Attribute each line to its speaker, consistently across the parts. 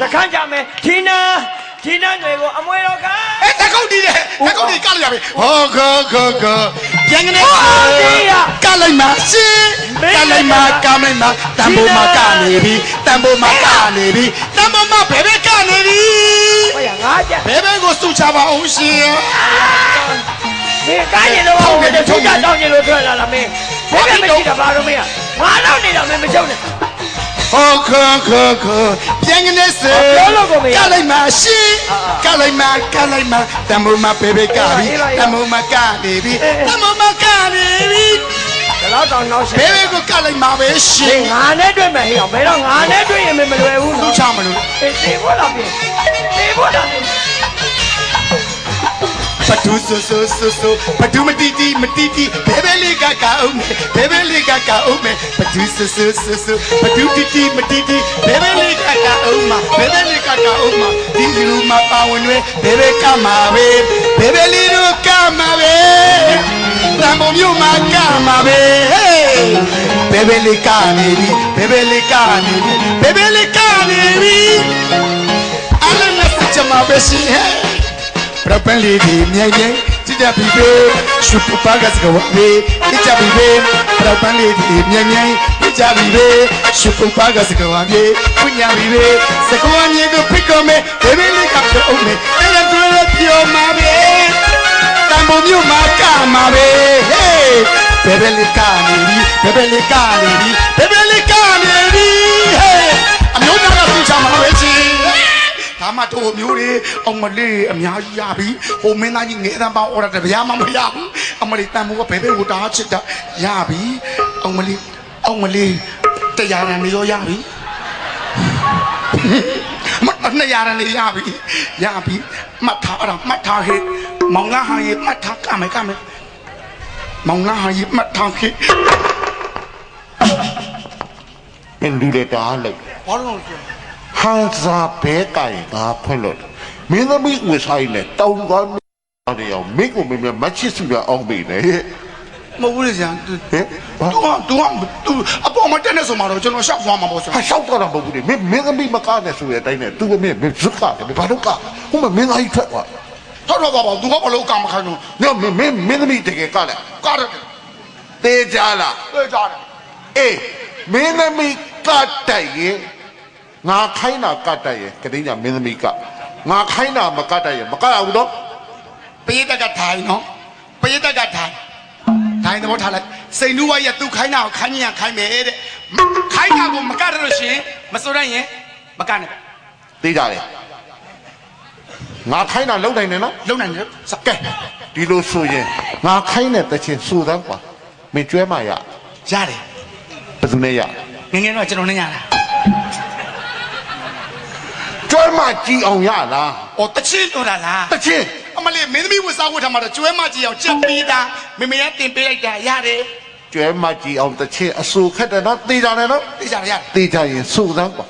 Speaker 1: တခန့်ကြမယ်ဒီနာဒီနာတွေကိုအမွေတော်က
Speaker 2: အဲတကုတ်တီးတယ်တကုတ်တီးကလိုက်ရပြီဟောခခခပြန်ကနေကလိုက်မှာရှင်ကလိုက်မှာကလိုက်မှာတန်ဖိုးမှာကနေပြီတန်ဖိုးမှာကနေပြီတန်ဖိုးမှာဘယ်ဘက်ကနေပြီ
Speaker 1: ဟောရငါကြ
Speaker 2: ဘယ်ဘက်ကိုစုချပါအောင်ရှင်
Speaker 1: ဒီကိုင်းရင်တော့ဟုတ်တယ်ထုတ်ကြတောင်းရင်လို့ထွက်လာလားမင်းဘယ်ကမရှိတာဘာလို့မင်းငါတော့နေတော့မင်းမချုပ်နဲ့
Speaker 2: ဟောခခခပြန်ကနေစေကလိုက်မှာရှင်ကလိုက်မှာကလိုက်မှာတန်ဖိုးမှာဘယ်ဘက်ကပြီတန်ဖိုးမှာကနေပြီတန်ဖိုးမှာကနေပြီ
Speaker 1: ဒီလောက်တော့နောက်ရှ
Speaker 2: ဘယ်
Speaker 1: င်း
Speaker 2: ဘက်ကိုကလိုက်မှာပဲရှ
Speaker 1: ဒီ
Speaker 2: င်
Speaker 1: ငါနဲ့တွေ့မယ်ဟေ့အောင်ဘယ်တော့ငါနဲ့တွေ့ရင်မလွယ်ဘူး
Speaker 2: စု
Speaker 1: နော်
Speaker 2: ချမလို့
Speaker 1: အေးတေဖို့တော့ပြင်တေဖို့တော့ပြင်
Speaker 2: ပတူဆူဆူဆူဆူပတူမတီတီမတီတီဘဲဘဲလေးက ကအောင်ဘဲဘဲလေးကကအောင်ပတူဆူဆူဆူဆူပတူတီတီမတီတီဘဲဘဲလေးကကအောင်မဘဲဘဲလေးကကအောင်မဒီလူမပါဝင်တွေဘဲဘဲကမှာပဲဘဲဘဲလေးတို့ကမှာပဲတံပုံမျိုးမှာကမှာပဲဘဲဘဲလေးကနေပြီဘဲဘဲလေးကနေပြီဘဲဘဲလေးကနေပြီအလနဲ့စချမှာပဲရှိဟဲ့ပရပန်လေးဒီမြိုင်မြိုင် ကြည်ကြပြီပဲရှုပ်ပါကစကဝေးကြည်ကြပြီပဲပရပန်လေးဒီမြိုင်မြိုင်ကြည်ကြပြီပဲရှုပ်ပါကစကဝေးပညာပြီပဲစကဝမြေကိုဖိတ်ကော မေဘေဘီလေးကပြောအောင်မေအဲ့ဒါကိုလည်းပြောမှာပဲတန်ဖို့မြို့မှာကမှာပဲဟေးဘေဘီလေးကနေပြီဘေဘီလေးကနေပြီဘေဘီလေးကနေပြီဟေးအမျိုးသားကသူ့ချမှာပဲချင်းဒါမှတို့မျိုးတွေအောင်မလေးအများကြီးရပြီဟိုမင်းသားကြီးငယ်တန်းပေါင်းအော်ရတဗျာမှမရဘူးအမလေးတန်မိုးကဘယ်ဘက်ကိုတားချစ်တာရပြီအောင်မလေးအောင်မလေးတရားရံနေရောရပြီမနှစ်ရာရံနေရပြီရပြီမှတ်ထားအဲ့ဒါမှတ်ထားဟဲ့မောင်လာဟန်ရေမှတ်ထားကမယ်ကမယ်မောင်လာဟန်ရေမှတ်ထားဟဲ့
Speaker 3: အင်းလူတွေတားလိုက်
Speaker 2: ဘာလို့လဲ
Speaker 3: ဟန်စာဘဲကင်ငါဖွင့်လို့မင်းသမီးဝဆိုင်နဲ့တောင်းသွားတယ်အောင်မိကိုမင်းမချစ်စုရအောင်ပြီလေ
Speaker 2: မဟုတ်ဘူးလေဆရာ
Speaker 3: ဟင်ဘာ
Speaker 2: သူကသူကသူအပေါ်မှာတက်နေဆိုမှတော့ကျွန်တော်ရှောက်သွားမှာပေါ့ဆရာ
Speaker 3: ဟာရှောက်တော့မဟုတ်ဘူးလေမင်းမင်းသမီးမကားနဲ့ဆိုတဲ့အတိုင်းနဲ့သူကမင်းမင်းဇွတ်ကားတယ်ဘာလို့ကားဟိုမမင်းသားကြီးထွက်သွား
Speaker 2: ထောက်တော့ပါပါသူကဘာလို့အကမခိုင်းတော့
Speaker 3: ညမင်းမင်းမင်းသမီးတကယ်ကားလိုက်
Speaker 2: ကားတယ်
Speaker 3: တေးကြလား
Speaker 2: ပြေးကြတယ်
Speaker 3: အေးမင်းသမီးကတိုက်ရင် ငါခိုင်းတာကတိုက်ရင်ကတိညာမင်းသမီးကငါခိုင်းတာမကတိုက်ရင်မကရဘူးတော့
Speaker 2: ပေးတက်ကထိုင်နော်ပေးတက်ကထိုင်ထိုင်တော့ထားလိုက်စိန်နူဝါရဲ့သူခိုင်းတာကိုခိုင်းရင်ခိုင်းမယ်တဲ့ခိုင်းတာကိုမကရလို့ရှင်မစိုးရရင်မကနဲ့
Speaker 3: သိကြတယ်ငါခိုင်းတာလုံနိုင်တယ်နော်
Speaker 2: လုံနိုင်တယ်စကဲ
Speaker 3: ဒီလိုဆိုရင်ငါခိုင်းတဲ့တချင်စူသမ်းကွာမင်းကျွဲမရ
Speaker 2: ရတယ်
Speaker 3: ဘယ်သူနဲ့ရ
Speaker 2: ငငယ်တော့ကျွန်တော်နဲ့ရတာ
Speaker 3: ကျွဲမကြည်အောင်ရလား
Speaker 2: အော်တချင်းလို့လား
Speaker 3: တချင်
Speaker 2: အမလေးမင်းသမီးဝတ်စားဝတ်ထားမှာတော့ကျွဲမကြီးအောင်ကြက်ပြီးသားမမေရတင်ပေးလိုက်တာရတယ်
Speaker 3: ကျွဲမကြည်အောင်တချင်အဆူခက်တယ်နော်သိကြတယ်နော်
Speaker 2: သိကြရတယ်
Speaker 3: သိကြရင်စူသမ်းကွာ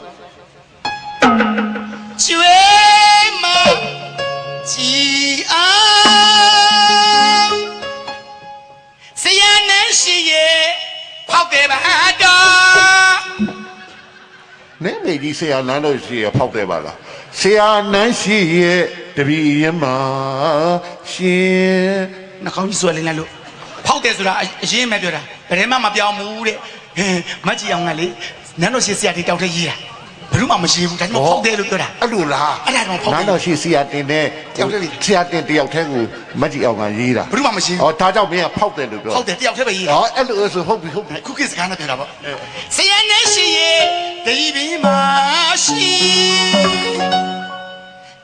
Speaker 2: ကြီးဆရာန
Speaker 3: န်းလို့ရှိရဖောက်တယ်ပါလားဆရာနန်းရှိရဲ့တပည့်ရင်မှာရှင်
Speaker 2: နှာခေါင်းကြီးဆွဲလင်းလိုက်လို့ဖောက်တယ်ဆိုတာအအရင်ပဲပြောတာဘယ်ထဲမှမပြောင်းဘူးတဲ့ဟင်မကြည်အောင်ကလေနန်းတော်ရှိဆရာတီတောက်တဲ့ရေးတာ ဘယ်သူမှမရှိဘူးဒါကြောင့်ဖောက်တယ်လို့ပြောတာ
Speaker 3: အဲ့လိုလား
Speaker 2: အဲ့ဒါတော့ဖောက်တယ်
Speaker 3: နန်းတော်ရှိဆရာတင်တဲ့
Speaker 2: တယောက်တည်းလေ
Speaker 3: ဆရာတင်တယောက်တည်းကိုမကြည်အောင်ကရေးတာ
Speaker 2: ဘယ်သူမှမရှိဘူး
Speaker 3: ဟောဒါကြောင့်မင်းကဖောက်တယ်လို့ပြော
Speaker 2: ဖောက်တယ်တယောက်တည်းပဲရေးတာ
Speaker 3: ဟောအဲ့လိုဆိုဟုတ်ပြီဟုတ်ပြီ
Speaker 2: ခုခေတ်စကားနဲ့ပြောတာပေါ့ဆရာနဲ့ရှိရဲ့တတိပင်မှာရှိ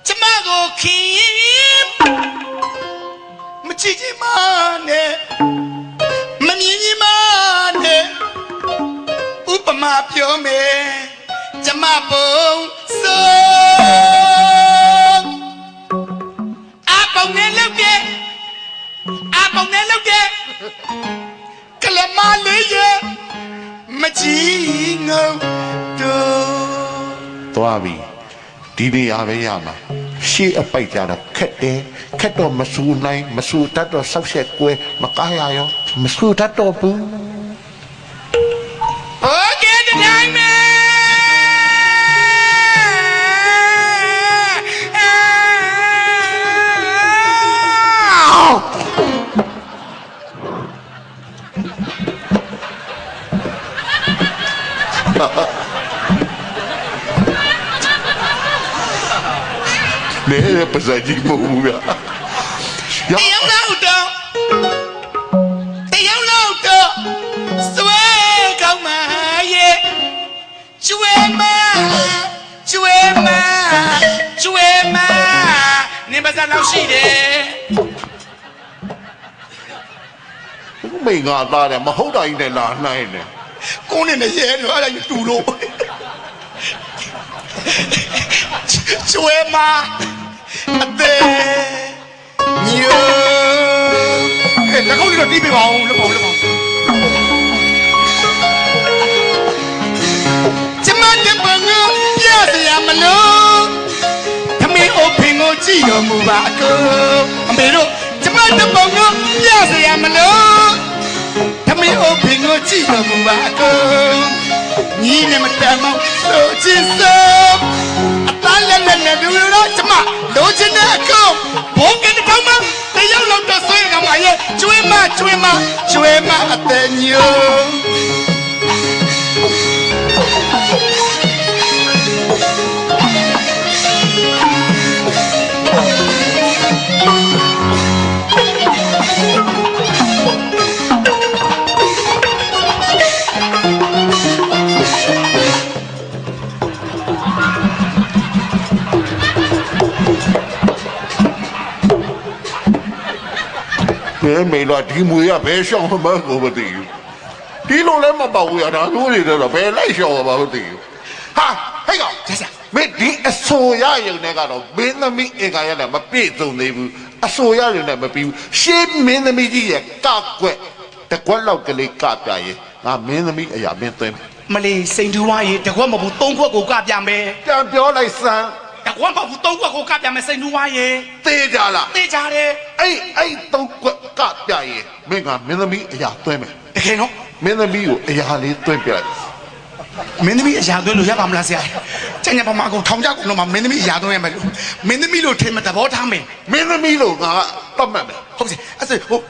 Speaker 2: ကျမကိုခင်မချစ်ချင်မနဲ့ လမလေးရဲ့မကြည့်ငုံတို့
Speaker 3: သွားပြီဒီနေရာပဲရမှာရှေ့အပိုက်ကြတော့ခက်တယ်ခက်တော့မဆူနိုင်မဆူတတ်တော့ဆောက်ဆက်ကွဲမကားရရောမဆူတတ်တော့ဘူး လဲတဲ့ပါဇက်ကြီးမဟုတ်ဘူးဗျာ
Speaker 2: တယောက်လောက်တော့တယောက်လောက်တော့စွဲကောင်းမှာရဲ့ကျွေးမကျွေးမကျွေးမနေပါစားလောက်ရှိတယ်
Speaker 3: မိန်ငါသားတယ်မဟုတ်တာကြီးနဲ့လာနိုင်တယ်
Speaker 2: ကိုနေနဲ့ရဲတော့အဲ့ဒါကြီးတူလို့ ကျွေးမအသေးညိုဟဲ့လက်ကောက်လေးတော့တီးပေးပါအောင်လက်ပေါလက်ပေါကျမတဲ့ဘငါပြစရာမလို့ခမင်းအိုဖင်ကိုကြည့်တော်မူပါအကိုအမေတို့ကျမတဲ့ဘငါပြစရာမလို့ထမင်းအိုဖင်ကိုကြည့်တော်မူပါအကုန် ညီနဲ့မတမ်းမောင်းလို့ချစ်စောအသားလက်လက်နဲ့လူလူတော့ကျမလိုချင်တဲ့အကုန်ဘုံကတဲ့ကောင်းမတယောက်လောက်တော့ဆွဲကမှာရဲ့ကျွေးမကျွေးမကျွေးမအသက်ညို။
Speaker 3: ဘယ်မေလာဒီမွေရဘယ်ရှောင်းမှမကိုမသိဘူး။ဒီလိုလည်းမပေါ့ဘူးရတာတို့တွေတော့ဘယ်လိုက်ရှောင်းမှာမသိဘူး။ဟာဟဲ့ကောင်
Speaker 2: ကျဆာ
Speaker 3: မင်းဒီအဆိုရရုံနဲ့ကတော့မင်းသမီးအင်္ဂါရလည်းမပြည့်စုံသေးဘူးအဆိုရရုံနဲ့မပြီးဘူးရှင်းမင်းသမီးကြီးရဲ့ကကွက်တကွက်လောက်ကလေးကပြရင်ငါမင်းသမီးအရာမင်းသွင်းမယ်
Speaker 2: မလေးစိန်တူဝါရေတကွက်မဟုတ်ဘူးသုံးခွက်ကိုကပြမယ်
Speaker 3: ပြန်ပြောလိုက်စမ်း
Speaker 2: တကွက်မဟုတ်ဘူးသုံးခွက်ကိုကပြမယ်စိန်တူဝါရေ
Speaker 3: သေးကြလား
Speaker 2: သိကြတယ်
Speaker 3: အဲ့အဲ့သုံးကွက်ကပြရင်မင်းကမင်းသမီးအရာသွင်းမယ်
Speaker 2: တကယ်နော်
Speaker 3: မင်းသမီးကိုအရာလေးသွင်းပြလိုက်
Speaker 2: မင်းသမီးအရာသွင်းလို့ရပါမလားဆရာကျန်ညပမာကုန်ထောင်ကြကုန်တော့မှမင်းသမီးအရာသွင်းရမယ်လို့မင်းသမီးလို့ထင်မှသဘောထားမယ်
Speaker 3: မင်းသမီးလို့ငါတတ်မှတ်မယ်
Speaker 2: ဟုတ်စီအဲ့ဆိုဟို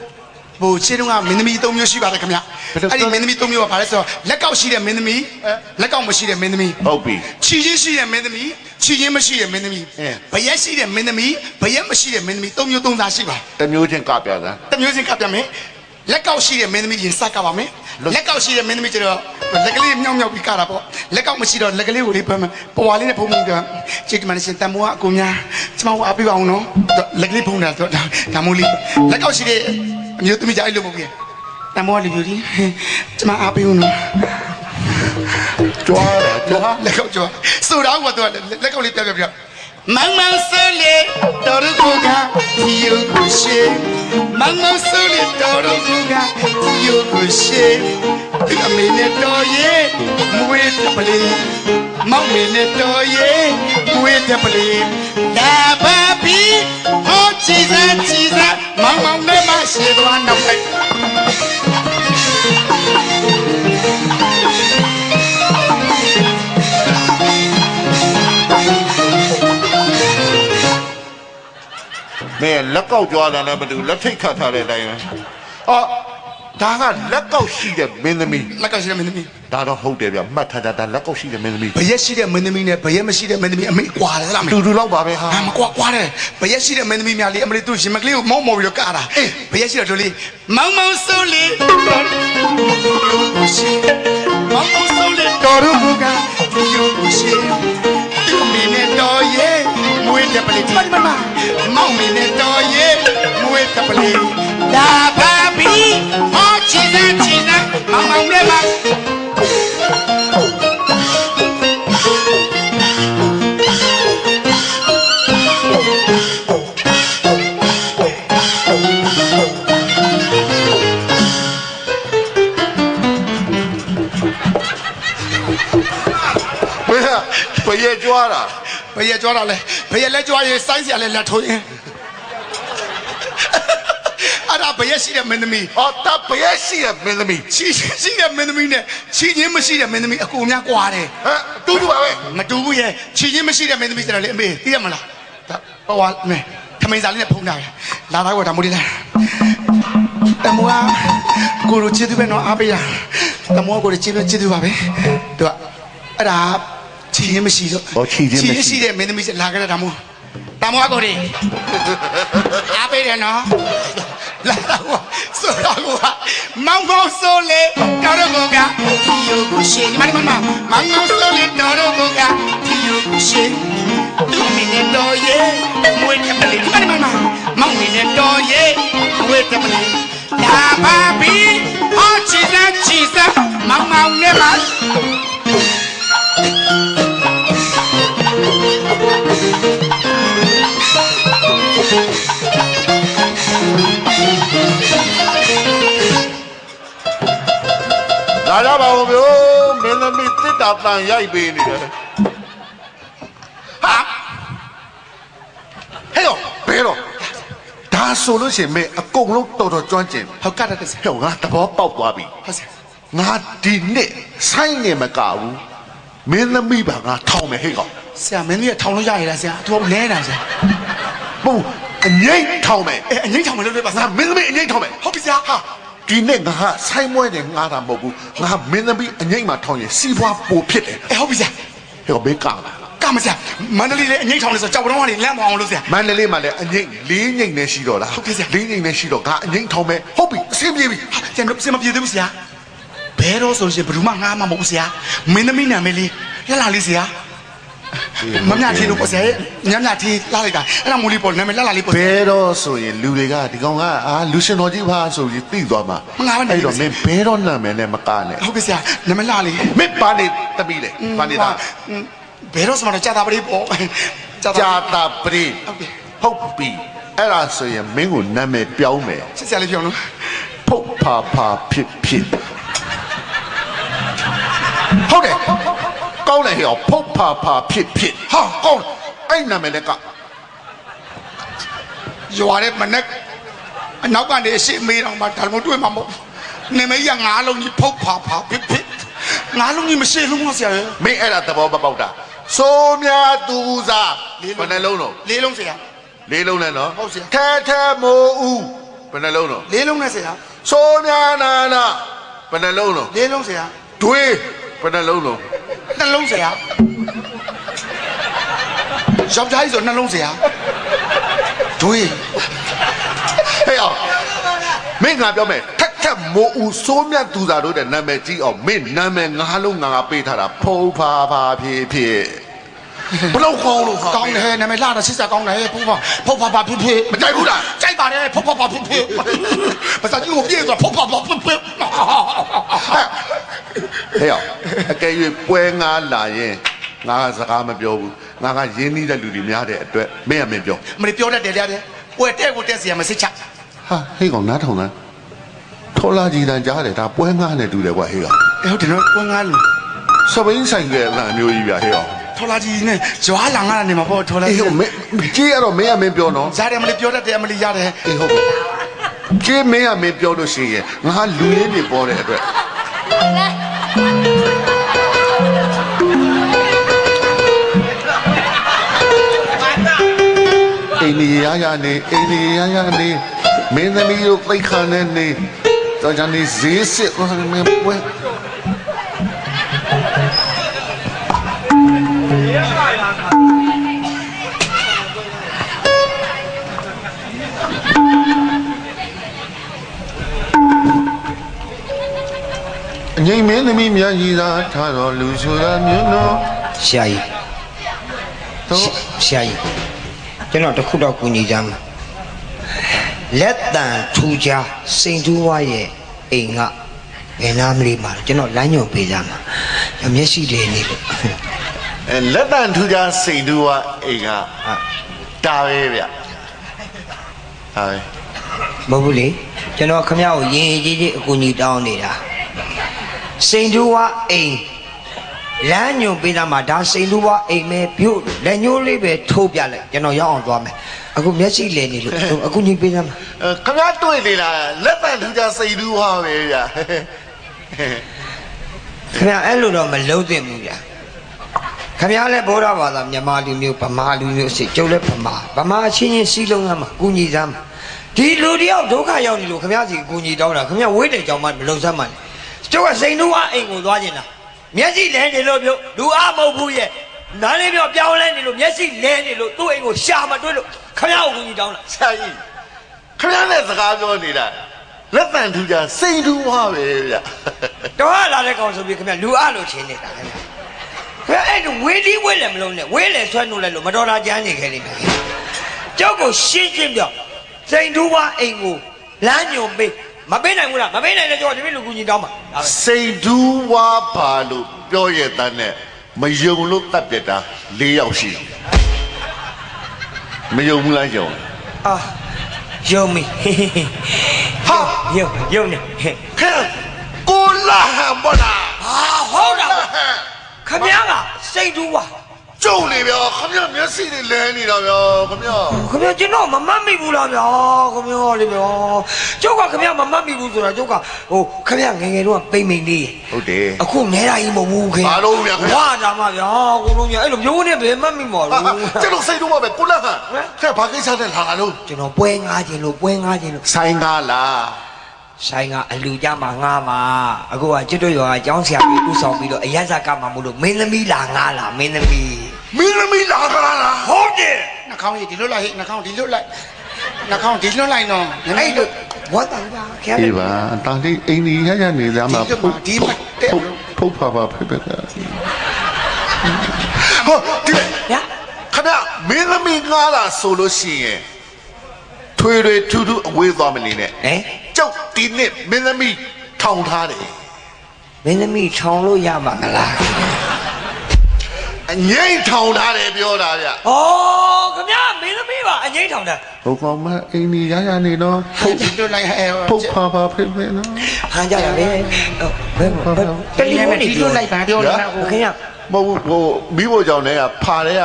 Speaker 2: ဟိုခြေတုံးကမင်းသမီး၃မျိုးရှိပါတယ်ခင်ဗျ
Speaker 3: ဘယ်လို
Speaker 2: အဲ့ဒီမင်းသမီး၃မျိုးကဘာလဲဆိုတော့လက်ကောက်ရှိတဲ့မင်းသမီးလက်ကောက်မရှိတဲ့မင်းသမီး
Speaker 3: ဟုတ်ပြီ
Speaker 2: ခြေချင်းရှိတဲ့မင်းသမီးခြေချင်းမရှိတဲ့မင်းသမီး
Speaker 3: အဲ
Speaker 2: ဘရက်ရှိတဲ့မင်းသမီးဘရက်မရှိတဲ့မင်းသမီး၃မျိုး၃စားရှိပါတယ်
Speaker 3: တစ်မျိုးချင်းကပြစမ်း
Speaker 2: တစ်မျိုးချင်းကပ်ပြမယ်လက်ကောက်ရှိတဲ့မင်းသမီးရင်စကပ်ပါမယ်
Speaker 3: လို့
Speaker 2: လက်ကောက်ရှိတဲ့မင်းသမီးကျတော့လက်ကလေးမြောက်မြောက်ပြီးကတာပေါ့လက်ကောက်မရှိတော့လက်ကလေးကိုလေးဖမ်းမယ်ပွာလေးနဲ့ဖုံးဖုံးတော့ချစ်ကမန်ရှင်တန်မိုးကအကူများကျမတို့အားပေးပါအောင်နော်လက်ကလေးဖုံးတာတော့ဒါမိုးလေးလက်ကောက်ရှိတဲ့အ မျိုးသမီးကြအဲ့လိုမဟုတ်ဘူးတန်မိုးကလေးပြူဒီကျမအားပေးအောင်နော်
Speaker 3: ကြွားတယ်ကြွား
Speaker 2: လက်ကောက်ကျော်ဆိုတာကတော့လက်ကောက်လေးပြပြပြမောင်မောင်ဆဲလေတော်ရကူကဒီယိုကိုရှေမောင်မောင်ဆဲလေတော်ရကူကဒီယိုကိုရှေဒီအမေနဲ့တော်ရဲ့မွေးတပလေးမောင်မေနဲ့တော်ရဲ့မွေးတပလေးလာ ပါပြီဟောချီစားချီစားမောင်မောင်နဲ့မရှိသွားနောက်လိုက်
Speaker 3: မင်းလက်ကောက်ကြွားတယ်လည်းမတူလက်ထိတ်ခတ်ထားတဲ့အတိုင်းပဲအော် ဒါကလက်ကောက်ရှိတဲ့မင်းသမီး
Speaker 2: လက်ကရှိတဲ့မင်းသမီး
Speaker 3: ဒါတော့ဟုတ်တယ်ဗျမှတ်ထားတာဒါလက်ကောက်ရှိတဲ့မင်းသမီး
Speaker 2: ဘရက်ရှိတဲ့မင်းသမီးနဲ့ဘရက်မရှိတဲ့မင်းသမီးအမေကွာတယ်လားမ
Speaker 3: တူ
Speaker 2: င်း
Speaker 3: တူလောက်ပါပဲဟာ
Speaker 2: အာမကွာကွာတယ်ဘရက်ရှိတဲ့မင်းသမီးများလေးအမလေးသူရှင်မကလေးကိုမောင်းမော်ပြီးတော့ကတာအေးဘရက်ရှိတဲ့တို့လေးမောင်းမောင်းဆိုးလေးမောင်းမောင်းဆိုးလေးတော်ရုပ်ကဒီယိုကိုရှိသူမင်းနဲ့တော်ရဲ့မွေးတဲ့ပလေးမမမမောင်းမင်းနဲ့တော်ရဲ့မွေးတဲ့ပလေးလာပါပြီဟောချီစချီစ မောင်းမောင်းနဲ့ပါ
Speaker 3: ဘယ်ကဘယ်ရကြွားတာ
Speaker 2: ဘယ်ရကြွားတာလဲဘယ်ရလဲကြွားရင်စိုင်းစရာလဲလက်ထိုးရင် အဲ့ဒါဘယ်ရရှိတဲ့မင်းသမီး
Speaker 3: အော်တပ်ဘယ်ရှိတဲ့မင်းသမီး
Speaker 2: ချီရှိတဲ့မင်းသမီးနဲ့ချီချင်းမရှိတဲ့မင်းသမီးအကူများကွာတယ်
Speaker 3: ဟမ်တူတူပါပဲ
Speaker 2: မတူဘူးရဲ့ချီချင်းမရှိတဲ့မင်းသမီးကျတော့လေအမေသိရမလားဒါဟောပါမဲခမိန်စာလေးနဲ့ဖုံးတာပဲလာတော့ဒါမိုးလေးလားတမွားကိုလိုချစ်သူပဲနော်အားပေးရတမွားကိုလိုချစ်လို့ချစ်သူပါပဲသူကအဲ့ဒါချီချင်းမရှိတော့
Speaker 3: ဟောချီချင်းမရှိ
Speaker 2: ရှိတဲ့မင်းသမီးလာကြတဲ့ဒါမို့ဒါမွားကိုရီအားပေးတယ်နော် လာတော့ဆိုတော့ကမောင်မောင်ဆိုလေတော်တော့ကဒီယိုကိုရှင်မမမမောင်မောင်ဆိုလေတော်တော့ကဒီယိုကိုရှင်သူမင်းနဲ့တော်ရဲ့မွေးတယ်မလေးမမမမောင်မင်းနဲ့တော်ရဲ့မွေးတယ်မလေးလာပါပြီဟောချီစမ်းချီစမ်းမောင်မောင်နဲ့ပါ
Speaker 3: လာကြပါဦးဗျို့မင်းသမီးတစ်တာတန်ရိုက်ပေးနေတယ်
Speaker 2: ဟာ
Speaker 3: ဟဲ့ရောဘဲတော့ဒါဆိုလို့ရှိရင်မင်းအကုန်လုံးတော်တော်ကျွမ်းကျင်
Speaker 2: ဟုတ်ကဲ့တဲ့ဆရာ
Speaker 3: ဟဲ့ငါသဘောပေါက်သွားပြီ
Speaker 2: ဟုတ်ဆရာ
Speaker 3: ငါဒီနေ့ဆိုင်နေမကဘူးမင်းသမီးပါငါထောင်မယ်ဟဲ့ကောင်
Speaker 2: ဆရာမင်းကြီးကထောင်လို့ရရလားဆရာသူကလဲတာဆရာ
Speaker 3: ဘူးအငိမ့်ထောင်မယ်
Speaker 2: အဲအငိမ့်ထောင်မလို့လည်းပါဆ
Speaker 3: ငါ
Speaker 2: ရာ
Speaker 3: မင်းသမီးအငိမ့်ထောင်မယ်
Speaker 2: ဟုတ်ပြီဆရာဟာ
Speaker 3: ဒီနေ့ငါဟာဆိုင်မွဲတယ်ငါတာမဟုတ်ဘူးငါမင်းသမီးအငိမ့်မှာထောင်ရင်စီးပွားပိုဖြစ်တယ်
Speaker 2: အဲဟုတ်ပြီဆရာ
Speaker 3: ဟဲ့ကောင်ဘေးကလာ
Speaker 2: ကမဆရာမန္တလေးလည်းအငိမ့်ထောင်လို့ဆိုကြောက်တော့ကနေလမ်းမအောင်လို့ဆရာ
Speaker 3: မန္တလေးမှာလည်းအငိမ့်လေးငိမ့်နဲ့ရှိတော့လား
Speaker 2: ဟုတ်ကဲ့ဆရာ
Speaker 3: လေးငိမ့်နဲ့ရှိတော့ငါအငိမ့်ထောင်မယ်ဟုတ်ပြီအဆင်ပြေပြီ
Speaker 2: ဟာဆရာတို့စင်မပြေသေးဘူးဆရာဘဲတော့ဆိုလို့ရှိရင်ဘယ်သူမှငားမှာမဟုတ်ဘူးဆရာမင်းသမီးနာမည်လေးရလာလေးဆရာ မမြထီလို့ပေါ့ဆရာညညထီလာလိုက်တာအဲ့ဒါမိုးလေးပေါ့နာမည်လာလာလေးပေါ့
Speaker 3: ဘဲတော့ဆိုရင်လူတွေကဒီကောင်ကအာလူရှင်တော်ကြီးပါဆိုပြီးသိသွားမှာ
Speaker 2: မငါပဲနေပြီ
Speaker 3: အဲ့တော့မင်းဘဲတော့နာမည်နဲ့မကနဲ့
Speaker 2: ဟုတ်ကဲ့ဆရာနာမည်လာလေး
Speaker 3: မင်းပါနေတပီးလေပါနေတာ
Speaker 2: ဘဲတော့စမတော့ကြာတာပရိပေါ့ကြာတာ
Speaker 3: ဂျာတာပရိ
Speaker 2: ဟုတ်ကဲ့
Speaker 3: ဟုတ်ပြီအဲ့ဒါဆိုရင်မင်းကိုနာမည်ပြောင်းမယ်
Speaker 2: ဆက်ဆရာလေးပြောင်းလို့
Speaker 3: ဖုတ်ဖာဖာဖြစ်ဖြစ်ဟုတ်တယ်ကော င်းတယ်ဟဲ့ဖုတ်ဖာဖာဖြစ်ဖြစ်ဟာကောင်းတယ်အဲ့နာမည်နဲ့က
Speaker 2: ရွာတဲ့မနဲ့အနောက်ကနေအရှိမေးတော့မှဒါမှမတွေ့မှာမဟုတ်နေမကြီးကငါးလုံးကြီးဖုတ်ဖာဖာဖြစ်ဖြစ်ငါးလုံးကြီးမရှိလို့မဆရာရဲ့
Speaker 3: မင်းအဲ့ဒါသဘောမပေါက်တာဆိုးများသူစားဘယ်နှလုံးတော့
Speaker 2: လေးလုံးဆရာ
Speaker 3: လေးလုံးနဲ့နော်
Speaker 2: ဟုတ်ဆရာ
Speaker 3: ထဲထဲမိုးဦးဘယ်နှလုံးတော့
Speaker 2: လေးလုံးနဲ့ဆရာ
Speaker 3: ဆိုးများနာနာဘယ်နှလုံးတော့
Speaker 2: လေးလုံးဆရာ
Speaker 3: တွေး ဘယ်နှလုံးတော့
Speaker 2: နှလုံးဆရာယောက်ျားကြီးဆိုနှလုံးဆရာတွေး
Speaker 3: ဟဲ့အောင်မင်းငါပြောမယ်ထက်ထက်မိုးဦးဆိုးမြတ်သူစားတို့တဲ့နာမည်ကြီးအောင်မင်းနာမည်ငါးလုံးငါငါပေးထားတာဖုံးဖာဖာဖြစ်ဖြစ်ဘလို့ကောင်းလို့ဟာ
Speaker 2: ကောင်းတယ်နာမည်လာတာစစ်စားကောင်းတယ်ဖုတ်ဖာဖုတ်ဖာဖာဖြစ်ဖြစ်
Speaker 3: မကြိုက်ဘူးလား
Speaker 2: ကြိုက်ပါတယ်ဖုတ်ဖာဖာဖြစ်ဖြစ်ဘာသာကြီးကိုပြေးသွားဖုတ်ဖာဖာဖြစ်ဖြစ်
Speaker 3: ဟဲ့အောင်အကယ်၍ပွဲငါလာရင်ငါကစကားမပြောဘူးငါကရင်းနှီးတဲ့လူတွေများတဲ့အတွက်မင်းကမင်းပြော
Speaker 2: မင်းပြောတတ်တယ်တဲ့ဝယ်တဲ့ကိုတက်စီရမစစ်ချ
Speaker 3: ဟာဟေးကောင်နားထောင်လားထောလာကြီးတန်ကြားတယ်ဒါပွဲငါနဲ့တူတယ်ကွာဟေးကောင်
Speaker 2: အဲဟုတ်တယ်နော်ကွန်းကားလူ
Speaker 3: စပိန်ဆိုင်ကအလံမျိုးကြီးပြဟေးကောင်
Speaker 2: ထော်လာကြီးနဲ့ဂျွာလာငါနေမှာပေါ့ထော်လာ
Speaker 3: အေး
Speaker 2: ကြီး
Speaker 3: ဟုတ်မင်းကြေးရတော့မင်းကမင်းပြောနော်
Speaker 2: ရတယ်မလေးပြောတတ်တယ်အမလေးရတယ်
Speaker 3: အေးဟုတ်ပြီကြေးမင်းကမင်းပြောလို့ရှိရင်ငါလူရင်းတွေပေါ်တဲ့အတွက်အိန္ဒိယရနေအိန္ဒိယရနေမင်းသမီးတို့သိခါနဲ့နေတော့ဂျန်နေဈေးစစ်ဟိုမင်းပွဲ ငိမ့်မင်းသမီးများကြီးသာထားတော်လူဆိုတာမျိုးနော်
Speaker 4: ဆရာကြီး
Speaker 3: တော့
Speaker 4: ဆရာကြီးကျွန်တော်တခုတော့ကူညီကြမှာလက်တန်ထူကြစိန်ထူးဝါရဲ့အိမ်ကဘယ်နာမလေးမှာလဲကျွန်တော်လမ်းညွန်ပေးကြမှာကျွန်တော်မျက်စိလေးနေလို့
Speaker 3: အဲလက်တန်ထူကြစိန်တူကအိမ်က
Speaker 4: ဟာ
Speaker 3: တာပဲဗျဟာပဲ
Speaker 4: မဟုတ်ဘူးလေကျွန်တော်ခမရကိုရင်ရင်ကြီးကြီးအကူညီတောင်းနေတာ စိန်ထူးဝါအိမ်လမ်းညွန်ပေးတာမှာဒါစိန်ထူးဝါအိမ်ပဲပြုတ်လက်ညှိုးလေးပဲထိုးပြလိုက်ကျွန်တော်ရောက်အောင်သွားမယ်အခုမျက်စိလေးနေလို့အကူညီပေးကြမှာ
Speaker 3: အဲခမတွေ့နေလားလက်တန်ထူကြစိန်တူဟာပဲဗျ
Speaker 4: ခင်ဗျာအဲ့လိုတော့မလုံးသင့်ဘူးဗျာခင်ဗျားလည်းဗုဒ္ဓဘာသာမြန်မာလူမျိုးဗမာလူမျိုးစိတ်ကျုပ်လည်းဗမာဗမာအချင်းချင်းစီးလုံးသားမှာကုညီသားမှာဒီလူတယောက်ဒုက္ခရောက်နေလို့ခင်ဗျားစီကုညီတောင်းတာခင်ဗျားဝိတ်တယ်ကြောင့်မှမလုံစမ်းမှန်း ကျုပ်ကစိန်တူဝအိမ်ကိုသွားခြင်းတာမျက်စိလဲနေလို့ပြုတ်လူအားမဟုတ်ဘူးရဲ့နားလေးပြောပြောင်းလဲနေလို့မျက်စိလဲနေလို့သူ့အိမ်ကိုရှာမတွေ့လို့ခမရကိုကူညီတောင်းတာ
Speaker 3: ဆရာကြီးခရမ်းနဲ့စကားပြောနေတာလက်တန်ထူကြစိန်ထူဝါပဲဗျ
Speaker 4: တော့လာတဲ့ကောင်ဆိုပြီးခမရလူအလို့ချင်းနေတာခင်ဗျဘယ်အဲ့ဒါဝေးဒီဝေးလည်းမလုံးနဲ့ဝေးလည်းဆွဲနှုတ်လိုက်လို့မတော်တာကြမ်းနေခဲ့လိမ့်မယ်ကျောက်ကိုရှင်းရှင်းပြောစိန်တူးဝအိမ်ကိုလမ်းညွန်ပေး မပေးနိုင်ဘူးလားမပေးနိုင်တဲ့ကြောဒီမိလူကူညီတောင်းပါဒါပဲ
Speaker 3: စိန်ထူဝါပါလို့ပြောရတဲ့နဲ့မယုံလို့တတ်ပြစ်တာ၄ယောက်ရှိတယ်မယုံဘူးလားယုံ
Speaker 4: အာယုံမီ
Speaker 3: ဟာ
Speaker 4: ယုံယုံနေဟဲ့
Speaker 3: ခဲကိုလာဟန်ဘောလား
Speaker 4: ဟာဟုတ်တာပါခမရကစိတ်တူးဝ
Speaker 3: ကျုံနေဗျာခမရမျက်စိတွေလဲနေတာဗျာခမရ
Speaker 4: ခမရကျွန်တော်မမှတ်မိဘူးလားဗျာခမရလေးဗျာကျုပ်ကခမရမမှတ်မိဘူးဆိုတာကျုပ်ကဟိုခမရငယ်ငယ်တော့ပိမ့်မိန်လေး
Speaker 3: ဟုတ်တယ်
Speaker 4: အခုနဲတာကြီးမဟုတ်ဘူးခင်
Speaker 3: ဘာလို့ဗျာခင်ဗျာ
Speaker 4: ဝါတာမဗျာကိုလုံးကြီးအဲ့လိုမျိုးနဲ့ဘယ်မှတ်မိမှာ
Speaker 3: ဟာ
Speaker 4: လို့
Speaker 3: ကျွန်တော်စိတ်တော့ပဲကိုလာဟန်ခဲဘာကိစ္စနဲ့လာလို့
Speaker 4: ကျွန်တော်ပွဲငားခြင်းလို့ပွဲငားခြင်းလို့
Speaker 3: ဆိုင်ကားလား
Speaker 4: ဆိုင်ကအလူကြမှာငားမှာအခုကကျွတ်တို့ရွာအကြောင်းဆရာကြီးဥဆောင်ပြီးတော့အရက်ဇက်ကမှမို့လို့မင်းသမီးလာငားလာမင်းသမီး
Speaker 3: မင်းသမီးလာကလားလား
Speaker 4: ဟုတ်တယ်
Speaker 2: နှာခေါင်းကြီးဒီလွတ်လိုက်ဟိနှာခေါင်းဒီလွတ်လိုက်နှာခေါင်းဒီလွတ်လိုက်နော်နည်းန
Speaker 4: အဲ့
Speaker 2: ည်း
Speaker 4: လို
Speaker 2: လွတ်
Speaker 4: ဝတ်တယ်ဗျာခင်ဗျာ
Speaker 3: အေးပါတာလေးအိမ်ကြီးရရနေသားမှာ
Speaker 2: ဒီမှာဒီမှာတဲ့
Speaker 3: ဖုတ်ဖာဖာဖိဖိကဟောဒီ
Speaker 4: ညာ
Speaker 3: ခဏမင်းသမီးငားတာဆိုလို့ရှိရင်ထွေတွေထူးထူးအဝေးသွားမနေနဲ့
Speaker 4: ဟမ်
Speaker 3: ကျောက်ဒီနှစ်မင်းသမီးထောင်ထားတယ်
Speaker 4: မင်းသမီးထောင်လို့ရပါမလား
Speaker 3: အငိမ့်ထောင်ထားတယ်ပြောတာဗျ
Speaker 4: ဩခင်ဗျာမင်းသမီးပါအငိမ့်ထောင်တယ်
Speaker 3: ဟုတ်ကောင်မအိမ်ကြီးရရနေတော့ဖုတ်
Speaker 2: ဒီလွတ်လိုက်ဟဲ့
Speaker 3: ဖုတ်ဖာဖာဖိဖိနော်
Speaker 4: ဟန်ကြရပဲဘယ်ဘယ်တလီဖုန်းနေ
Speaker 2: ဒီလွတ်လိုက်ပါပြောနေတာကို
Speaker 4: ခင်ဗျာ
Speaker 3: မဟုတ်ဘူးဟိုမိဖို့ကြောင့်လည်းဖာတဲ့က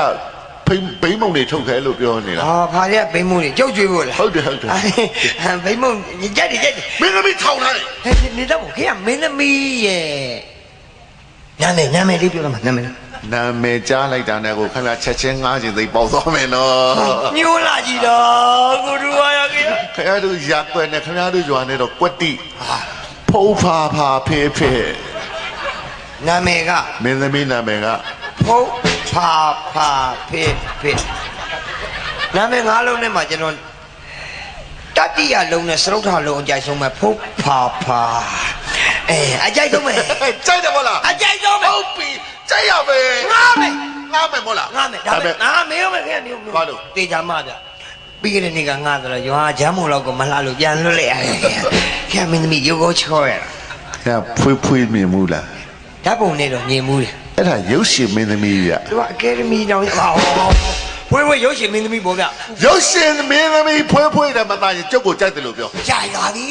Speaker 3: ဖိဘိမ့်မုံတွေထုတ်ခဲလို့ပြောနေတာ
Speaker 4: အာဖာရက်ဘိမ့်မှုတွေကြောက်ကြွေးဖို့လား
Speaker 3: ဟုတ်တယ်ဟုတ်တယ်
Speaker 4: ဟမ်ဘိမ့်မှုကြက်တယ်ကြက်တယ်
Speaker 3: မင်းသမီးထောင်ထားတယ်
Speaker 4: ဟဲ့နေတော့ခင်ဗျာမင်းသမီးရဲ့နာမည်နာမည်လေးပြောတော့မှာနာမည်လား
Speaker 3: နာမည်ကြားလိုက်တာနဲ့ကိုခဏချက်ချင်းငားခြင်းသိပေါက်သွားမယ်နော်
Speaker 4: ညိုလာကြည့်တော့ကိုတို့ရရခင်ဗျာ
Speaker 3: ခင်ဗျားတို့ရာကွက်နဲ့ခင်ဗျားတို့ရွာနဲ့တော့ကွက်တိဖုတ်ဖာဖာဖေဖေ
Speaker 4: နာမည်က
Speaker 3: မင်းသမီးနာမည်က
Speaker 4: ဖုတ် ဖာဖာဖေဖေနာမည်ငါးလုံးနဲ့မှကျွန်တော်တတိယလုံးနဲ့စရုပ်ထလုံးအကြိုက်ဆုံးမဲ့ဖုတ်ဖာဖာအဲအကြိုက်ဆုံးမဲ့
Speaker 3: ကြိုက်တယ်မလား
Speaker 4: အကြိုက်ဆုံးမဲ့
Speaker 3: ဟုတ်ပြီကြိုက်ရမယ်
Speaker 4: ငါမယ်
Speaker 3: ငားမယ်မလား
Speaker 4: ငါမယ်ဒါပဲငါမေးရမယ်ခင်ဗျာ
Speaker 3: ဘာလို့
Speaker 4: တေချာမဗျပြီးခဲ့တဲ့နေ့ကငါဆိုတော့ရွာဂျမ်းမုံလောက်ကိုမလှလို့ပြန်လွတ်လိုက်ရတယ်ခင်ဗျာမင်းသမီးရုပ်ကိုချောရတာ
Speaker 3: ခင်ဗျာဖွေးဖွေးမြင်မှုလား
Speaker 4: ဓာတ်ပုံနဲ့တော့မြင်မှုတယ်
Speaker 3: အဲ့ဒါရုပ်ရှင်မင်းသမီးဗျ
Speaker 4: သူကအကယ်ဒမီတောင်ဟောဝေးဝေးရုပ်ရှင်မင်းသမီးပေါ့ဗျ
Speaker 3: ရုပ်ရှင်မင်းသမီးဖွေးဖွေးတယ်မသားရင်ကျုပ်ကိုကြိုက်တယ်လို့ပြော
Speaker 4: ကြိုက်ပါပြီ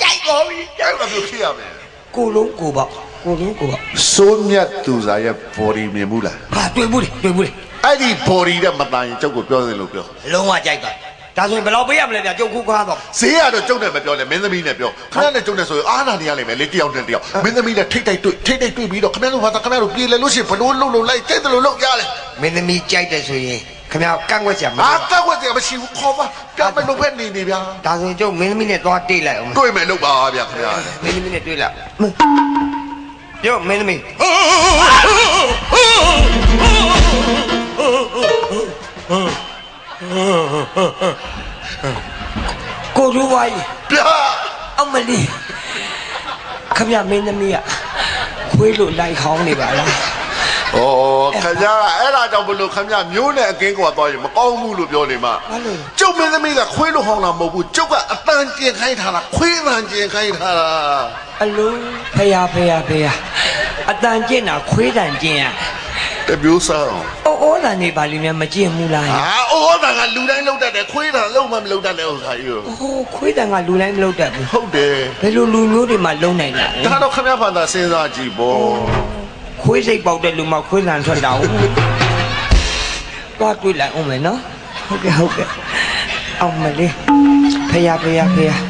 Speaker 4: ကြိုက်ပါပြီ
Speaker 3: ကြိုက်တယ်လို့ဖြစ်ရမယ်
Speaker 4: ကိုလုံးကိုပေါ့ကိုလုံးကိုပေါ့
Speaker 3: စိုးမြတ်သူစားရဲ့ body မြင်မှုလား
Speaker 4: ဟာတွေ့ဘူးလေတွေ့ဘူးလေ
Speaker 3: အဲ့ဒီ body တဲ့မသားရင်ကျုပ်ကိုပြောတယ်လို့ပြော
Speaker 4: လုံးဝကြိုက်ပါ ဒါဆိုရင်ဘယ်လောက်ပေးရမလဲဗျကြုတ်ခုခွားတော့
Speaker 3: ဈေးကတော့ကျုပ်နဲ့မပြောနဲ့မင်းသမီးနဲ့ပြောခဏနဲ့ကျုပ်နဲ့ဆိုရင်အားနာနေရလိမ့်မယ်လေတယောက်နဲ့တယောက်မင်းသမီးနဲ့ထိတ်တိုက်တွေ့ထိတ်တိုက်တွေ့ပြီးတော့ခဏတို့ဘာသာခဏတို့ပြေးလဲလို့ရှိရင်ဘလို့လုံလုံလိုက်တိတ်တယ်လို့လုံရတယ်
Speaker 4: မင်းသမီးကြိုက်တယ်ဆိုရင်ခင်ဗျာကန့်ကွက်ကြမှာ
Speaker 3: အာတက်ဝက်တယ်မရှိဘူးခေါ်ပါပြမလို့ပဲနေနေဗျာ
Speaker 4: ဒါဆိုရင်ကျုပ်မင်းသမီးနဲ့သွားတိတ်လိုက်အောင်
Speaker 3: တွေ့မယ်လို့ပါဗျာခင်ဗျာ
Speaker 4: မင်းသမီးနဲ့တွေ့လိုက်ပြောမင်းသမီး ကိုရူဝိုင်း
Speaker 3: ဗျာ
Speaker 4: အမလီခမရမင်းသမီးကခွေးလို့လိုက်ခေါင်းနေပါလား
Speaker 3: ဩခင်ဗျာအဲ့ဒါကြောင့်ဘလို့ခင်ဗျာမျိုးနဲ့အကင်းကွာသွားရင်မကောင်းဘူးလို့ပြောနေမှာ
Speaker 4: ဘာလို့လဲ
Speaker 3: ကျုပ်မင်းသမီးကခွေးလို့ဟောင်းတာမဟုတ်ဘူးကျုပ်ကအတန်ကျင်ခိုင်းထားတာခွေးအတန်ကျင်ခိုင်းထားတာ
Speaker 4: အလုံးဖယားဖယားဖယားအတန်ကျင့်တာခွေးတန်ကျင့်ရ
Speaker 3: တမျိုးစားအောင်
Speaker 4: အိုးအိုးတန်နေပါလိမ့်မယ်မကျင့်ဘူးလား
Speaker 3: ဟာဩတာကလူတိုင်းလောက်တတ်တယ်ခွေးတာလုံးမမလောက်တတ်တဲ့ဥစ္စာကြီးကို
Speaker 4: ဟိုခွေးတန်ကလူတိုင်းမလုပ်တတ်ဘူး
Speaker 3: ဟုတ်တယ်
Speaker 4: ဘယ်လိုလူမျိုးတွေမှလုံနိုင်တာလဲ
Speaker 3: ဒါတော့ခမရဖန်သာစဉ်းစားကြည့်ပေါ့
Speaker 4: ခွေးစိတ်ပေါက်တဲ့လူမှခွေးတန်ထွက်တာဟုတ်သွားတွေ့လိုက်အောင်မယ်နော်ဟုတ်ကဲ့ဟုတ်ကဲ့အောင်မလေးဖယားဖယားဖယား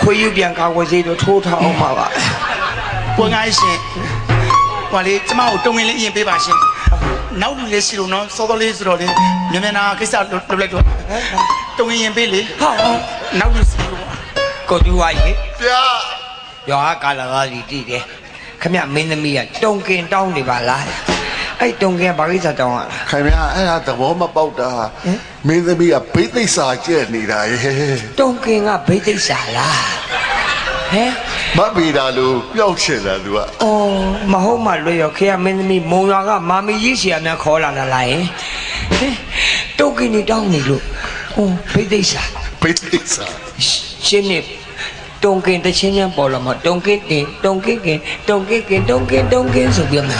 Speaker 4: ခွေးယူပြန်ကာဝယ်စေးတော့ထိုးထားအောင်ပါပါ
Speaker 2: ပွဲငါရှင် ဟိုလေကျမကိုတုံငင်လေးအရင်ပေးပါရှင်နောက်လူလေးရှိလို့နော်စောစောလေးဆိုတော့လေမြန်မြန်နာကိစ္စလုပ်လိုက်တော့တုံငင်ရင်ပေးလေ
Speaker 4: ဟာ
Speaker 2: နောက်လူရှိလို့
Speaker 4: ကိုတူဝိုင်းလေ
Speaker 3: ဗျာ
Speaker 4: ရွာကကာလာကားကြီးတည်တယ်ခမမင်းသမီးကတုံကင်တောင်းနေပါလားအအဲ့တုံကင်ကဘာကိစ္စတောင်းရလား
Speaker 3: ခင်ဗျာအဲ့ဒါသဘောမပေါက်တာမင်းသမီးကဘိသိက်စာကျက်နေတာရဲ့
Speaker 4: တုံကင်ကဘိသိက်စာလား ဟဲ့
Speaker 3: မပီတာလို့ပျောက်ချင်တာသူက
Speaker 4: အော်မဟုတ်မှလွတ်ရောခေရမင်းသမီးမုံရွာကမာမီကြီးဆရာများခေါ်လာတာလားယင်ဟဲ့တုံကင်นี่တောင်းနေလို့အော်ဘိသိက်စာ
Speaker 3: ဘိသိက်စာ
Speaker 4: ရှင်းနေတုံကင်တစ်ချင်းချင်းပေါ်လာမှာတုံကင်တင်တုံကင်ကင်တုံကင်ကင်တုံကင်တုံကင်ဆိုပြီးမှာ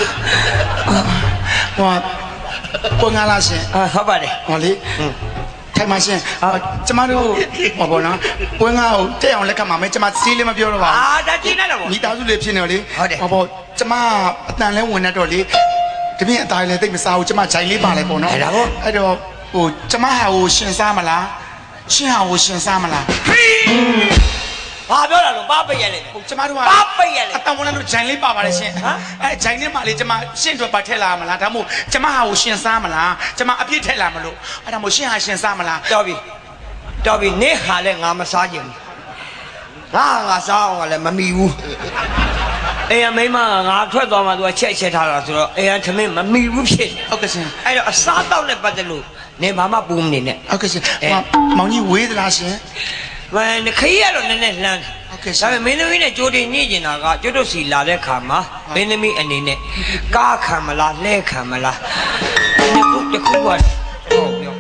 Speaker 4: အာ
Speaker 2: ဟိုပွင့်ကားလားရှင်
Speaker 4: အာဟုတ်ပါတယ်
Speaker 2: ဟောလေ ထိုင်ပါရှင်အာကျမတို့ဟောပေါ့နော်ပွင့်ကားကိုတက်အောင်လက်ကမှာမယ်ကျမစီးလေးမပြောတော့ပါဘူး
Speaker 4: အာဒါကြည့်နေတော့ဗော
Speaker 2: မိသားစုလေးဖြစ်နေတော့လေ
Speaker 4: ဟုတ်တယ်
Speaker 2: ဟောပေါ့ကျမအတန်လဲဝင်နေတော့လေတပြင်းအသားလေးတိတ်မစားဘူးကျမဂျိုင်လေးပါလဲပေါ့နော်
Speaker 4: အဲ့ဒါပေါ့
Speaker 2: အဲ့တော့ဟိုကျမဟာကိုရှင်စားမလားရှင်ဟာကိုရှင်စားမလား
Speaker 4: ဘာပြောတာလို့ဘာပိတ်ရလဲ
Speaker 2: ဟိုကျမတို့က
Speaker 4: ဘာပိတ်ရလဲ
Speaker 2: အတန်ဝင်လို့ဂျိုင်လေးပါပါတယ်ရှင်
Speaker 4: ဟမ်
Speaker 2: အဲဂျိုင်လေးမှလေကျမရှင့်အတွက်ပါထက်လာမလားဒါမို့ကျမဟာကိုရှင်စားမလားကျမအပြစ်ထက်လာမလို့အဲ့ဒါမို့ရှင်ဟာရှင်စားမလား
Speaker 4: တော်ပြီတော်ပြီနေဟာလဲငါမစားချင်ဘူးငါဟာငါစားအောင်ကလည်းမမီဘူးအေးအမိမကငါထွက်သွားမှသူကချက်ချက်ထားတာဆိုတော့အေးအထမင်းမမီဘူးဖြစ်နေ
Speaker 2: ဟုတ်ကဲ့ရှင်
Speaker 4: အဲ့တော့အစားတောက်နဲ့ပတ်သက်လို့နေဘာမှပူမနေနဲ့
Speaker 2: ဟုတ်ကဲ့ရှင်
Speaker 4: အဲ
Speaker 2: ဟိုမောင်ကြီးဝေးသလားရှင်
Speaker 4: မန်ခရီးရတော့နည်းနည်းလှမ်း
Speaker 2: ဟုတ်ကဲ့ရှင်
Speaker 4: ဒါပေမဲ့မင်းသမီးနဲ့ကြိုတင်ညှိကျင်တာကကျွတ်တို့စီလာတဲ့ခါမှာမင်းသမီးအနေနဲ့ကားခံမလားလှဲခံမလားဒီခုတစ်ခုကဟုတ်ပြော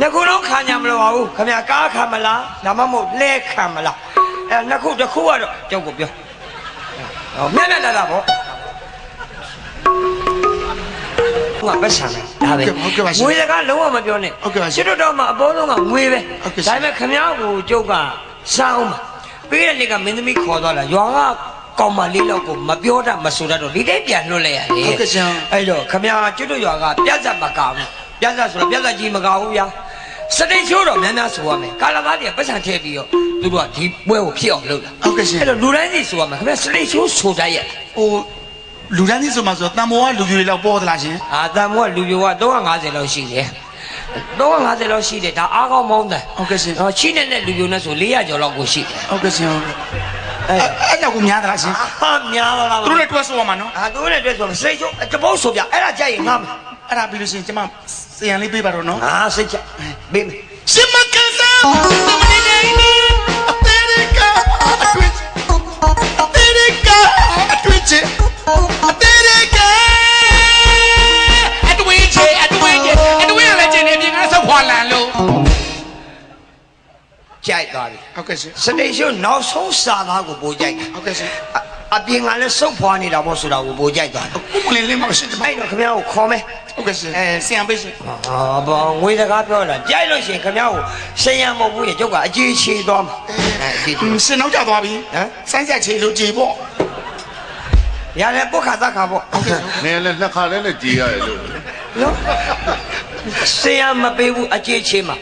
Speaker 4: နှစ်ခုလုံးခံကြမလို့ပါဘူးခင်ဗျာကားခံမလားဒါမှမဟုတ်လှဲခံမလားအဲနှစ်ခုတစ်ခုကတော့ကြောက်ကိုပြောဟောမြတ်မြတ်လာတာပေါ့ ကပတ်ဆံမယ်ဒါပဲ
Speaker 2: ဟုတ်ကဲ့ပါရှင်
Speaker 4: ငွေစကားလုံးဝမပြောနဲ့
Speaker 2: ဟုတ်ကဲ့ပါရှင်
Speaker 4: ကျွတ်တော့မှအပေါ်ဆုံးကငွေပဲ
Speaker 2: ဟုတ်ကဲ့ရှင်
Speaker 4: ဒါပေမဲ့ခမည်းကိုကျုပ်ကစောင်းမှာပြီးတဲ့နေ့ကမင်းသမီးခေါ်သွားတာရွာကကောင်မလေးလောက်ကိုမပြောတတ်မဆိုတတ်တော့ဒီတိုင်းပြန်လွှတ်လိုက်ရတယ်
Speaker 2: ဟုတ်ကဲ့ရှင်
Speaker 4: အဲ့တော့ခမည်းကျွတ်တို့ရွာကပြတ်သက်မကဘူးပြတ်သက်ဆိုတော့ပြတ်သက်ကြီးမကဘူးဗျာစတိတ်ချိုးတော့များများဆိုရမယ်ကာလာသားတွေကပတ်စံထည့်ပြီးတော့သူတို့ကဒီပွဲကိုဖြစ်အောင်လုပ်တာ
Speaker 2: ဟုတ်ကဲ့ရှင်
Speaker 4: အဲ့တော့လူတိုင်းစီဆိုရမယ်ခမည်းစတိတ်ချိုးဆိုတတ်ရဲ့
Speaker 2: ဟို လူတန်းကြီးဆိုမှဆိုတန်မောကလူကြီးတွေလောက်ပေါ်သလားရှင်
Speaker 4: အာတန်မိုးကလူပြိုက350လောက်ရှိတယ်350လောက်ရှိတယ်ဒါအားကောင်းမောင်းတယ်
Speaker 2: ဟုတ်ကဲ့ရှင်
Speaker 4: ဟောချိနေတဲ့လူပြိုနဲ့ဆို400ကျော်လောက်ကိုရှိတယ်
Speaker 2: ဟုတ်ကဲ့ရှင်ဟုတ်ကဲ့
Speaker 4: အဲ့
Speaker 2: အဲ့အဲ့ကြောင့်ကိုများသလားရှင်
Speaker 4: ဟာများပါလား
Speaker 2: သူတို့လည်းတွဲဆိုရမှာနော်
Speaker 4: အာသူတို့နဲ့တွေ့ဆိုစိတ်ချိုးတပုတ်ဆိုပြအဲ့ဒါကြိုက်ရင်ငါမ
Speaker 2: အဲ့ဒါပြီးလို့ရှိရင်ကျမစရန်လေးပေးပါတော့နော်
Speaker 4: အာစိတ်ချဘေးမ
Speaker 2: ရှင်မကန်စားတမနေနေနေအသေးရ ကအတွေ့အသေးရကအတွေ့ချေအသေးရကအတွေ့ချေအတွေ့ချေအတွေ့ရလည်းကျင်နေပြင်ကဆောက်ခွာလန်လို့
Speaker 4: ကြိုက်သွားပြီ
Speaker 2: ဟုတ်ကဲ့ရှင်
Speaker 4: စတိတ်ချိုးနောက်ဆုံးစာသားကိုပို့ကြိုက်တယ်
Speaker 2: ဟုတ်ကဲ့ရှင်
Speaker 4: အအပြင်ကလည်းစုပ်ဖွာနေတာပေါ့ဆိုတာကိုပို့ကြိုက်သွားတယ်
Speaker 2: ဥပလင်းလေးမရှိကျမ
Speaker 4: အဲ့တော့ခင်ဗျားကိုခေါ်မယ်
Speaker 2: ဟုတ်ကဲ့ရှင်အဲစရန်ပေးရှင်
Speaker 4: အာဘောငွေစကားပြောတာကြိုက်လို့ရှိရင်ခင်ဗျားကိုစရံမဟုတ်ဘူးရေကျုပ်ကအကြီးချေသွားမှာအဲအကြီးချေ
Speaker 2: ရှင်နောက်ကျသွားပြီ
Speaker 4: ဟမ်
Speaker 2: ဆိုင်းဆက်ချေလို့ကြည်ပေါ့
Speaker 4: ရတယ်ပုတ်ခါသက်ခါပေါ့
Speaker 3: နေလည်းနှစ်ခါလဲနဲ့ကြည်ရတယ်လို့
Speaker 4: နော်ဆရာမပေးဘူးအကျေးချင်းမှာ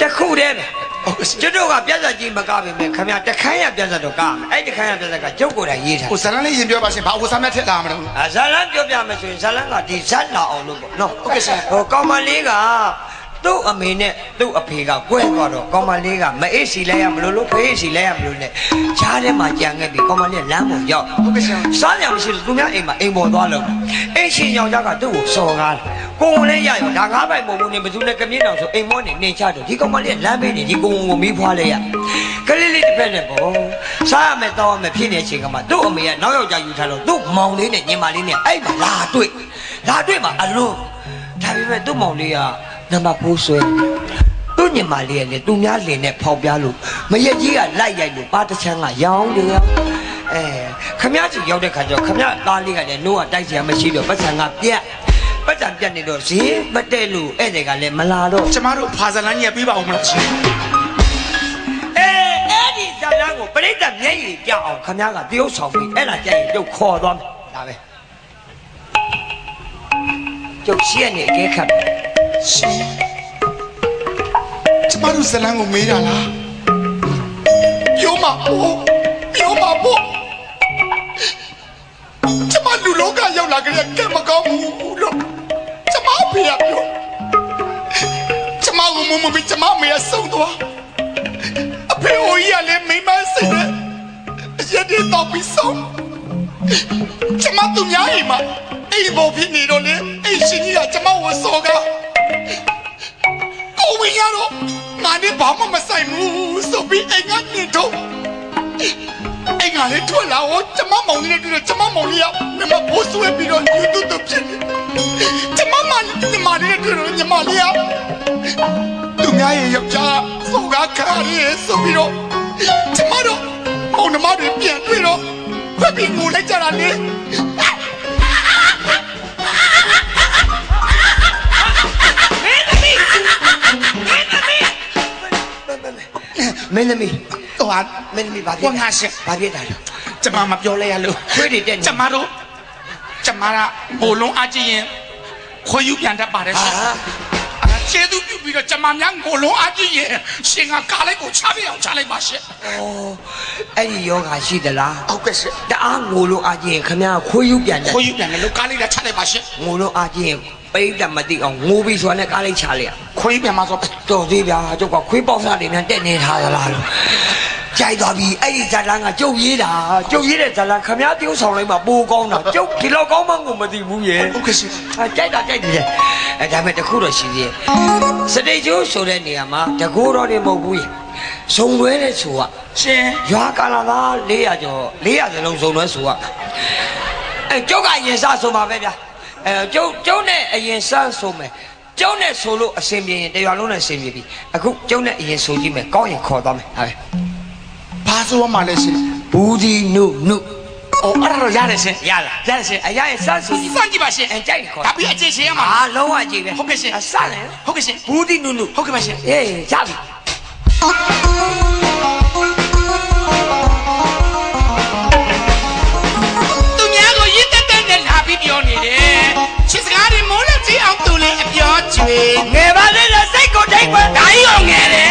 Speaker 4: တခုတည်းပဲ
Speaker 2: ဟုတ်ကဲ့ရှင်
Speaker 4: ကျွတ်တို့ကပြဿနာကြီးမကပါပဲခင်ဗျာတခန်းရပြဿနာတော့ကမယ်အဲ့တခန်းရပြဿနာကကျုပ်ကိုယ်တိုင်ရေးထား
Speaker 2: ဟိုဇလန်းလေးရင်ပြောပါရှင်ဘာအဝစားမြတ်ထက်လာမလို့
Speaker 4: အဇလန်ပြောပြမယ်ဆိုရင်ဇလန်ကဒီဇက်လာအောင်လို့ပေါ့နော်
Speaker 2: ဟုတ်ကဲ့ရှင်
Speaker 4: ဟိုကောင်မလေးက သူ့အမေနဲ့သူ့အဖေကကွဲသွားတော့ကောင်မလေးကမအေးစီလဲရမလို့လို့ဖေးစီလဲရမလို့နဲ့ချားထဲမှာကြံခဲ့ပြီးကောင်မလေးကလမ်းပေါ်ရောက်
Speaker 2: ဟုတ်ကဲ့ရှင်
Speaker 4: စားရမရှိလို့သူများအိမ်မှာအိမ်ပေါ်သွားလို့အိမ်ရှင်ယောက်ျားကသူ့ကိုစော်ကားတယ်ကိုယ်လည်းရရောဒါငါးပိုင်မဟုတ်ဘူးနေဘယ်သူနဲ့ကမြင့်အောင်ဆိုအိမ်မောနေနေချတော့ဒီကောင်မလေးကလမ်းဘေးနေဒီကိုယ်ကိုမီးဖွားလဲရကလေးလေးတစ်ဖက်နဲ့ပေါ့စားရမယ်တောင်းရမယ်ဖြစ်နေချိန်ကမှသူ့အမေကနောက်ယောက်ျားယူထားလို့သူ့မောင်လေးနဲ့ညီမလေးနဲ့အဲ့မှာလာတွေ့လာတွေ့မှာအလွန်ဒါပေမဲ့သူ့မောင်လေးက နံပါတ်4ဆွဲသူ့ညီမလေးကလည်းသူများလင်နဲ့ဖောက်ပြားလို့မရက်ကြီးကလိုက်ရိုက်လို့ပါတစ်ချမ်းကရောင်းတယ်ရောအဲခမည်းကြီးရောက်တဲ့ခါကျတော့ခမည်းသားလေးကလည်းနိုးကတိုက်စရာမရှိတော့ပတ်စံကပြက်ပတ်စံပြက်နေတော့ဈေးမတက်လို့ဧည့်သည်ကလည်းမလာတော့
Speaker 2: ကျမတို့ဖာဇလန်းကြီးကပေးပါအောင်မလားရှင်
Speaker 4: အဲအဲ့ဒီဇာလန်းကိုပြိတ္တမျက်ရည်ကြအောင်ခမည်းကတရုပ်ဆောင်ပြီးအဲ့ဒါကြိုက်ရင်ကျုပ်ခေါ်သွားမယ်ဒါပဲကျုပ်ရှင်းနေအကဲခတ်
Speaker 2: ရှင်ကျမတို့ဇလန်းကိုမေးတာလားပြောမှာပေါ့ပြောမှာပေါ့ကျမလူလောကရောက်လာကြတဲ့ကဲမကောင်းဘူးလို့ကျမအဖေကပြောကျမကိုမမပြီးကျမမေကဆုံးသွားအဖေဟိုကြီးကလည်းမိမစိတ်နဲ့ရက်တဲ့တော့ပြီးဆုံးကျမသူများအိမ်မှာအိအဲ့ဒီဘောဖြစ်နေတော့လေအဲ့ရှင်ကြီးကကျမကိုစော်ကကိုဝင်ရ တော့ငါနဲ့ဘာမှမဆိုင်ဘူးဆိုပြီးအိမ်ကနေတော့အိမ်ကလည်းထွက်လာတော့ကျမမောင်လေးနဲ့တွေ့တော့ကျမမောင်လေးကမမပိုးဆွဲပြီးတော့ယူတူတူဖြစ်နေကျမမညီမလေးနဲ့တွေ့တော့ညီမလေးကသူများရဲ့ယောက်ျားစော်ကခါရဲဆိုပြီးတော့ကျမတို့မောင်နှမတွေပြန်တွေ့တော့ဖက်ပြီးငိုလိုက်ကြတာလေ
Speaker 4: မင်းသမီး
Speaker 2: ဟိုဟာ
Speaker 4: မင်းသမီးဘာဖြစ်
Speaker 2: ဟိုငါရှင်
Speaker 4: ဘာဖြစ်တာလဲ
Speaker 2: ကျမမပြောလဲရလို့
Speaker 4: ခွေးတွေတက်နေ
Speaker 2: ကျမတို့ကျမကဟိုလုံးအကြည့်ရင်ခွေးယူပြန်တတ်ပါတယ်ရှင်
Speaker 4: ဟာ
Speaker 2: အဲ့ကျေးဇူးပြုပြီးတော့ကျမများဟိုလုံးအကြည့်ရင်ရှင်ကကားလိုက်ကိုချပြအောင်ချလိုက်ပါရှင်
Speaker 4: အော်အဲ့ဒီယောဂါရှိသလား
Speaker 2: ဟုတ်ကဲ့ရှင်
Speaker 4: တအားငိုလို့အားချင်းခမရခွေးယူပြန်တယ်
Speaker 2: ခွေးယူပြန်တယ်လို့ကားလိုက်လည်းချလိုက်ပါရှင်
Speaker 4: ငိုလို့အားချင်း ပိတ်တယ်မသိအောင်ငိုပြီးဆိုတော့ကားလိုက်ချလိုက်ရ
Speaker 2: ခွေးပြန်มาဆို
Speaker 4: တော်သေးဗျာကျုပ်ကခွေးပေါက်စားတွေနဲ့တက်နေထားသလားလို့ကြိုက်သွားပြီအဲ့ဒီဇာလန်ကကျုပ်ရေးတာကျုပ်ရေးတဲ့ဇာလန်ခမရတယောက်ဆောင်လိုက်မှပိုကောင်းတာကျုပ်ဒီလောက်ကောင်းမှကိုမသိဘူးရေ
Speaker 2: ဟုတ်ကဲ့ရှင်
Speaker 4: အဲကြိုက်တာကြိုက်တယ်အဲဒါပေမဲ့တခုတော့ရှိသေးတယ်စတိတ်ကျိုးဆိုတဲ့နေရာမှာတကိုးတော်တွေမဟုတ်ဘူးရေဇုံလွဲတဲ့ဆိုက
Speaker 2: ရှင်
Speaker 4: ရွာကာလာသား400ကျော်400စလုံးဇုံလွဲဆိုကအဲကျုပ်ကအရင်စဆိုပါပဲဗျာ အဲကျုပ်ကျုပ်နဲ့အရင်စဆိုမယ်ကျုပ်နဲ့ဆိုလို့အစင်ပြေရင်တရွာလုံးနဲ့အစင်ပြေပြီအခုကျုပ်နဲ့အရင်ဆိုကြည့်မယ်ကောင်းရင်ခေါ်သွားမယ်ဟာပဲ
Speaker 2: ဘာဆိုမှလဲရှင်
Speaker 4: ဘူးဒီနုနု
Speaker 2: အော်အဲ့ဒါတော့ရတယ်ရှင်
Speaker 4: ရလား
Speaker 2: ရတယ်ရှင်
Speaker 4: အရာရဲ့စဆိုကြည့်
Speaker 2: စမ်းကြည့်ပါရှင်
Speaker 4: အဲကြိုက်ခေါ်
Speaker 2: ဒါပြီးအကျင့်ရှင်ရမှာ
Speaker 4: အာလုံးဝကြည့်ပဲ
Speaker 2: ဟုတ်ကဲ့ရှင်
Speaker 4: အစလည်း
Speaker 2: ဟုတ်ကဲ့ရှင်
Speaker 4: ဘူးဒီနုနု
Speaker 2: ဟုတ်ကဲ့ပါရှင်
Speaker 4: အေးရပြီ
Speaker 2: သူများကိုရစ်တက်တက်နဲ့လာပြီးပြောနေတယ် ပြောကျွေး
Speaker 4: ငယ်ပါလေလားစိတ်ကိုတိတ်ခွဲ
Speaker 2: ဒါကြီးအောင်ငယ်တယ်